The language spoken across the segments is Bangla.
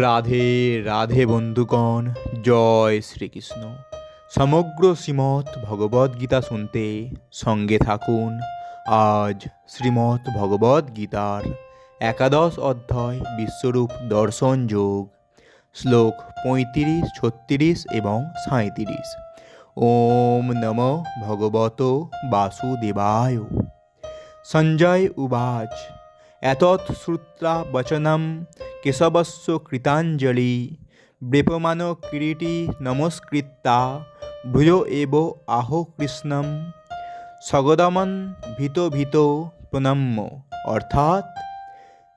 রাধে রাধে বন্ধুগণ, জয় শ্রীকৃষ্ণ। সমগ্র শ্রীমৎ ভগবদ্গীতা শুনতে সঙ্গে থাকুন। আজ শ্রীমৎ ভগবদ্গীতার একাদশ অধ্যায়, বিশ্বরূপ দর্শন যোগ, শ্লোক পঁয়ত্রিশ, ছত্রিশ এবং সাঁত্রিশ ওম নম ভগবত বাসুদেবায়। সঞ্জয় উবাচ। এতৎ শ্রুত্রা বচনম কেশবস্য কৃতাঞ্জলি ব্রেপমান কিরীটি নমস্কৃত্যা ভূয় এব আহ কৃষ্ণম সগদমন ভীত ভীত প্রণম্য অর্থাৎ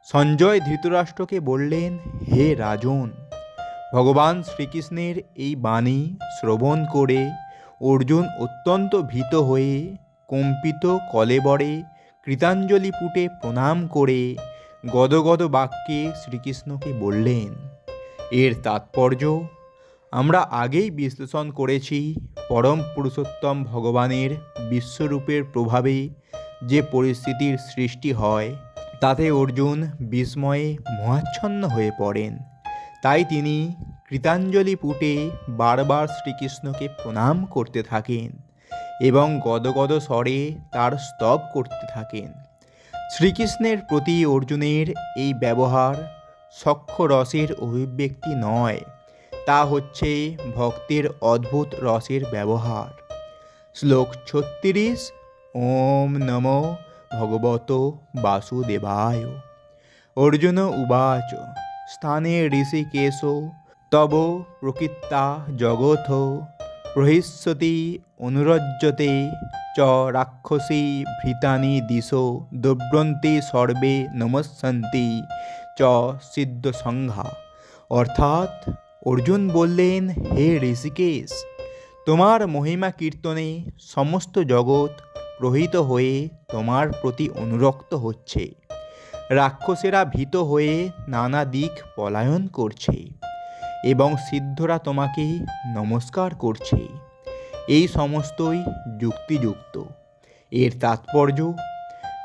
সঞ্জয় ধৃতরাষ্ট্রকে বললেন, হে রাজন, ভগবান শ্রীকৃষ্ণের এই বাণী শ্রবণ করে অর্জুন অত্যন্ত ভীত হয়ে কম্পিত কলেবরে কৃতাঞ্জলি পুটে প্রণাম করে গদগদ বাক্যে শ্রীকৃষ্ণকে বললেন, এর তাৎপর্য, আমরা আগেই বিশ্লেষণ করেছি পরম পুরুষোত্তম ভগবানের বিশ্বরূপের প্রভাবে যে পরিস্থিতির সৃষ্টি হয়, তাতে অর্জুন বিস্ময়ে মহাচ্ছন্ন হয়ে পড়েন। তাই তিনি কৃতাঞ্জলি পুটে বারবার শ্রীকৃষ্ণকে প্রণাম করতে থাকেন এবং গদগদ স্বরে তার স্তব করতে থাকেন। শ্রীকৃষ্ণের প্রতি অর্জুনের এই ব্যবহার সক্ষ রসের অভিব্যক্তি নয়, তা হচ্ছে ভক্তের অদ্ভুত রসের ব্যবহার। শ্লোক ছত্রিশ, ওম নম ভগবত বাসুদেবায়। অর্জুন উবাচ, স্থানে ঋষিকেশ, তব প্রকৃত্তা জগথ প্রহিষ্যতি অনুরজ্যতে চ রাক্ষসী ভৃতানি দিশো দুব্রন্তে সর্বে নমস্যন্তি চ সিদ্ধ সংঘা অর্থাৎ অর্জুন বললেন, হে ঋষিকেশ, তোমার মহিমা কীর্তনে সমস্ত জগৎ প্রহিত হয়ে তোমার প্রতি অনুরক্ত হচ্ছে। রাক্ষসেরা ভীত হয়ে নানা দিক পলায়ন করছে। এবং সিদ্ধরা তোমাকে নমস্কার করছে। এই সমস্তই যুক্তিযুক্ত। এর তাৎপর্য,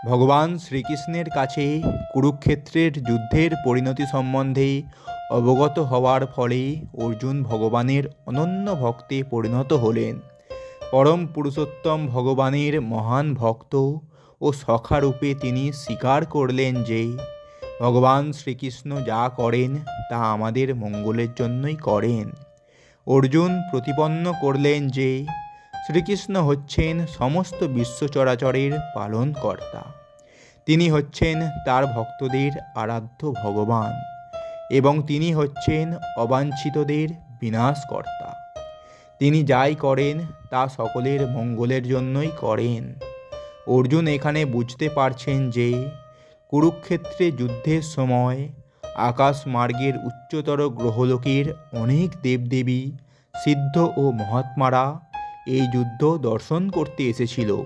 ভগবান শ্রীকৃষ্ণের কাছে কুরুক্ষেত্রের যুদ্ধের পরিণতি সম্বন্ধে অবগত হওয়ার ফলে অর্জুন ভগবানের অনন্য ভক্তে পরিণত হলেন। পরম পুরুষোত্তম ভগবানের মহান ভক্ত ও সখারূপে তিনি স্বীকার করলেন যে ভগবান শ্রীকৃষ্ণ যা করেন, তা আমাদের মঙ্গলের জন্যই করেন। অর্জুন প্রতিপন্ন করলেন যে, শ্রীকৃষ্ণ হচ্ছেন সমস্ত বিশ্ব চরাচরের পালনকর্তা। তিনি হচ্ছেন তার ভক্তদের আরাধ্য ভগবান এবং তিনি হচ্ছেন অবাঞ্ছিতদের বিনাশকর্তা। তিনি যাই করেন, তা সকলের মঙ্গলের জন্যই করেন। অর্জুন এখানে বুঝতে পারছেন যে কুরুক্ষেত্রে যুদ্ধের সময় আকাশ মার্গের উচ্চতর গ্রহলোকের অনেক দেবদেবী, সিদ্ধ ও মহাত্মারা এই যুদ্ধ দর্শন করতে এসেছিল।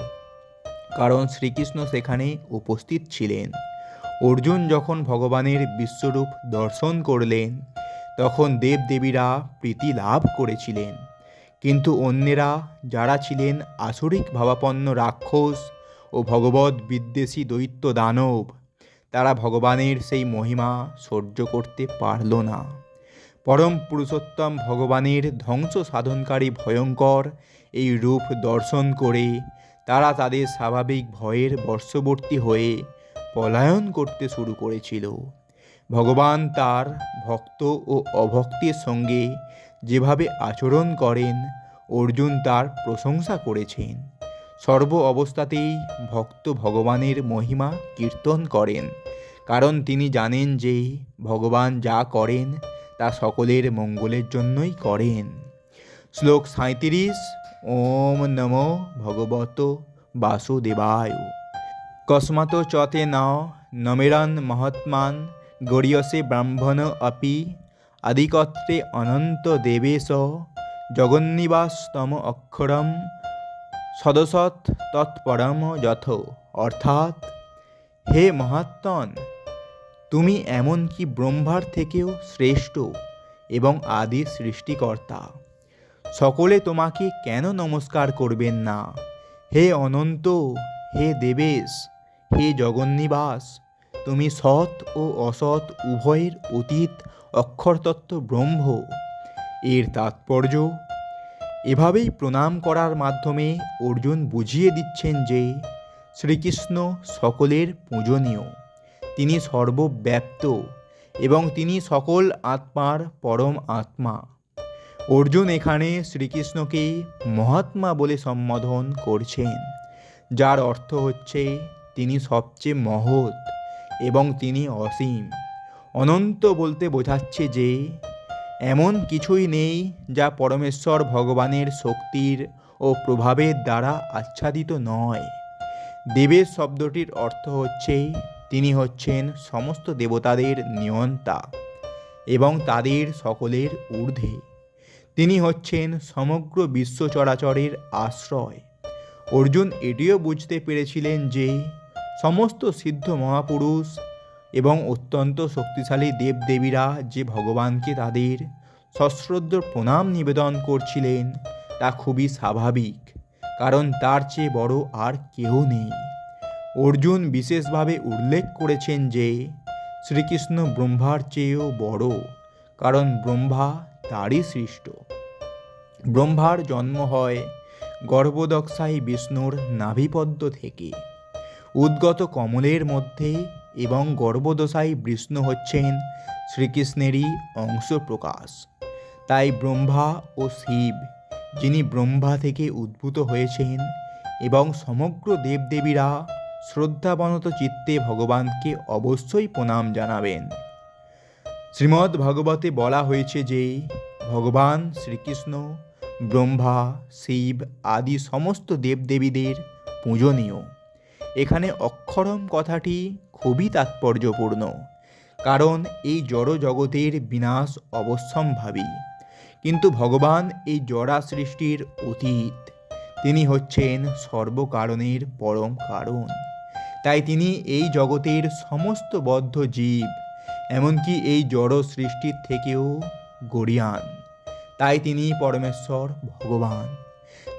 কারণ শ্রীকৃষ্ণ সেখানে উপস্থিত ছিলেন। অর্জুন যখন ভগবানের বিশ্বরূপ দর্শন করলেন, তখন দেবদেবীরা প্রীতি লাভ করেছিলেন। কিন্তু অন্যেরা যারা ছিলেন আসরিক ভাবাপন্ন রাক্ষস ও ভগবত বিদ্বেষী দৈত্য দানব তারা ভগবানের সেই মহিমা সহ্য করতে পারল না। পরম পুরুষোত্তম ভগবানের ধ্বংস সাধনকারী ভয়ঙ্কর এই রূপ দর্শন করে তারা তাদের স্বাভাবিক ভয়ের বর্ষবর্তী হয়ে পলায়ন করতে শুরু করেছিল। ভগবান তার ভক্ত ও অভক্তের সঙ্গে যেভাবে আচরণ করেন, অর্জুন তার প্রশংসা করেছেন। সর্ব অবস্থাতেই ভক্ত ভগবানের মহিমা কীর্তন করেন। কারণ তিনি জানেন যে ভগবান যা করেন, তা সকলের মঙ্গলের জন্যই করেন। শ্লোক সাঁত্রিশ ওম নম ভগবত বাসুদেবায়। কস্মাত চতে ন নমেরন মহাত্মান গড়িয়সে ব্রাহ্মণ অপি আদিকত্রে অনন্ত দেবেশ জগন্নিবাসতম অক্ষরম সদসৎ তৎপরম যথ। অর্থাৎ, হে মহাত্মন তুমি এমনকি ব্রহ্মার থেকেও শ্রেষ্ঠ এবং আদি সৃষ্টিকর্তা। সকলে তোমাকে কেন নমস্কার করবেন না? হে অনন্ত, হে দেবেশ, হে জগন্নিবাস, তুমি সৎ ও অসৎ উভয়ের অতীত অক্ষরতত্ত্ব ব্রহ্ম। এর তাৎপর্য? এভাবেই প্রণাম করার মাধ্যমে অর্জুন বুঝিয়ে দিচ্ছেন যে শ্রীকৃষ্ণ সকলের পূজনীয়। তিনি সর্বব্যাপ্ত এবং তিনি সকল আত্মার পরম আত্মা। অর্জুন এখানে শ্রীকৃষ্ণকে মহাত্মা বলে সম্বোধন করছেন, যার অর্থ হচ্ছে তিনি সবচেয়ে মহৎ এবং তিনি অসীম। অনন্ত বলতে বোঝাচ্ছে যে, এমন কিছুই নেই যা পরমেশ্বর ভগবানের শক্তির ও প্রভাবের দ্বারা আচ্ছাদিত নয়। দেবের শব্দটির অর্থ হচ্ছে তিনি হচ্ছেন সমস্ত দেবতাদের নিয়ন্তা এবং তাদের সকলের ঊর্ধ্বে। তিনি হচ্ছেন সমগ্র বিশ্ব চরাচরের আশ্রয়। অর্জুন এটিও বুঝতে পেরেছিলেন যে সমস্ত সিদ্ধ মহাপুরুষ এবং অত্যন্ত শক্তিশালী দেবদেবীরা যে ভগবানকে তাদের সশ্রদ্ধ প্রণাম নিবেদন করছিলেন, তা খুবই স্বাভাবিক, কারণ তার চেয়ে বড় আর কেউ নেই। অর্জুন বিশেষভাবে উল্লেখ করেছেন যে, শ্রীকৃষ্ণ ব্রহ্মার চেয়েও বড়, কারণ ব্রহ্মা তারই সৃষ্ট। ব্রহ্মার জন্ম হয় গর্ভদক্ষায়ী বিষ্ণুর নাভিপদ্ম থেকে। উদ্গত কমলের মধ্যে এবং গর্ভদশায়ী বিষ্ণু হচ্ছেন শ্রীকৃষ্ণেরই অংশ প্রকাশ তাই ব্রহ্মা ও শিব, যিনি ব্রহ্মা থেকে উদ্ভূত হয়েছেন এবং সমগ্র দেবদেবীরা শ্রদ্ধাবনত চিত্তে ভগবানকে অবশ্যই প্রণাম জানাবেন। শ্রীমদ্ ভগবতে বলা হয়েছে যে, ভগবান শ্রীকৃষ্ণ, ব্রহ্মা, শিব আদি সমস্ত দেবদেবীদের পূজনীয়। এখানে অক্ষরম কথাটি খুবই তাৎপর্যপূর্ণ, কারণ এই জড় জগতের বিনাশ অবশ্যম্ভাবী। কিন্তু ভগবান এই জড়া সৃষ্টির অতীত, তিনি হচ্ছেন সর্বকারণের পরম কারণ। তাই তিনি এই জগতের সমস্ত বদ্ধ জীব, এমনকি এই জড় সৃষ্টির থেকেও গড়িয়ান। তাই তিনি পরমেশ্বর ভগবান।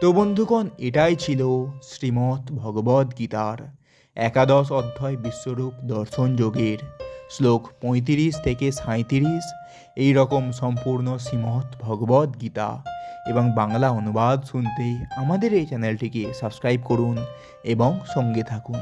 তো বন্ধুগণ, এটাই ছিল শ্রীমৎ ভগবদ গীতার একাদশ অধ্যায় বিশ্বরূপ দর্শন যোগের শ্লোক পঁয়ত্রিশ থেকে সাঁত্রিশ এই রকম সম্পূর্ণ শ্রীমৎ ভগবদ গীতা এবং বাংলা অনুবাদ শুনতে আমাদের এই চ্যানেলটিকে সাবস্ক্রাইব করুন এবং সঙ্গে থাকুন।